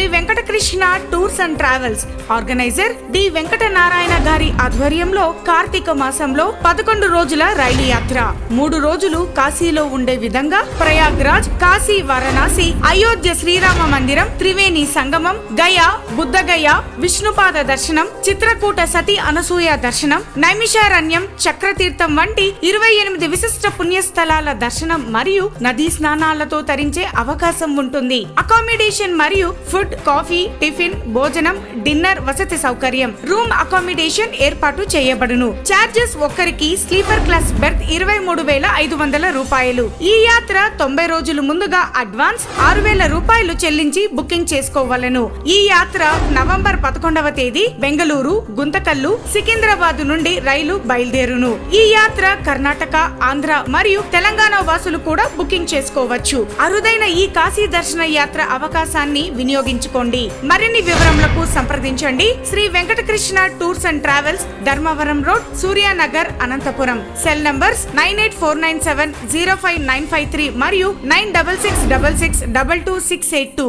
Shri Venkatakrishna tours and travels. Organiser D Venkata Narayana garu ఆధ్వర్యంలో కార్తీక మాసంలో పదకొండు రోజుల రైలు యాత్ర. మూడు రోజులు కాశీలో ఉండే విధంగా ప్రయాగ్రాజ్ కాశీ వారణాసి అయోధ్య శ్రీరామ మందిరం త్రివేణి సంగమం గయా బుద్ధగయ విష్ణుపాద దర్శనం చిత్రకూట సతి అనసూయ దర్శనం నైమిషారణ్యం చక్రతీర్థం వంటి ఇరవై ఎనిమిది విశిష్ట పుణ్యస్థలాల దర్శనం మరియు నదీ స్నానాలతో తరించే అవకాశం ఉంటుంది. అకామిడేషన్ మరియు ఫుడ్ కాఫీ టిఫిన్ భోజనం డిన్నర్ వసతి సౌకర్యం. రూమ్ అకామిడేషన్ ఏర్పాటు చేయబడును. చార్జెస్ ఒక్కరికి స్లీపర్ క్లాస్ బెర్త్ ఇరవై మూడు వేల ఐదు వందల రూపాయలు. ఈ యాత్ర తొంభై రోజులు ముందుగా అడ్వాన్స్ ఆరు వేల రూపాయలు చెల్లించి బుకింగ్ చేసుకోవాలను. ఈ యాత్ర నవంబర్ పదకొండవ తేదీ బెంగళూరు గుంతకల్లు సికింద్రాబాద్ నుండి రైలు బయలుదేరును. ఈ యాత్ర కర్ణాటక ఆంధ్ర మరియు తెలంగాణ వాసులు కూడా బుకింగ్ చేసుకోవచ్చు. అరుదైన ఈ కాశీ దర్శన యాత్ర అవకాశాన్ని వినియోగించుకోండి మరిన్ని వివరములకు సంప్రదించండి. Shri Venkatakrishna tours and travels Dharmavaram road Suryanagar Anantapur. Cell numbers nine eight four nine seven zero five nine five three మరియు nine double six double six double two six eight two.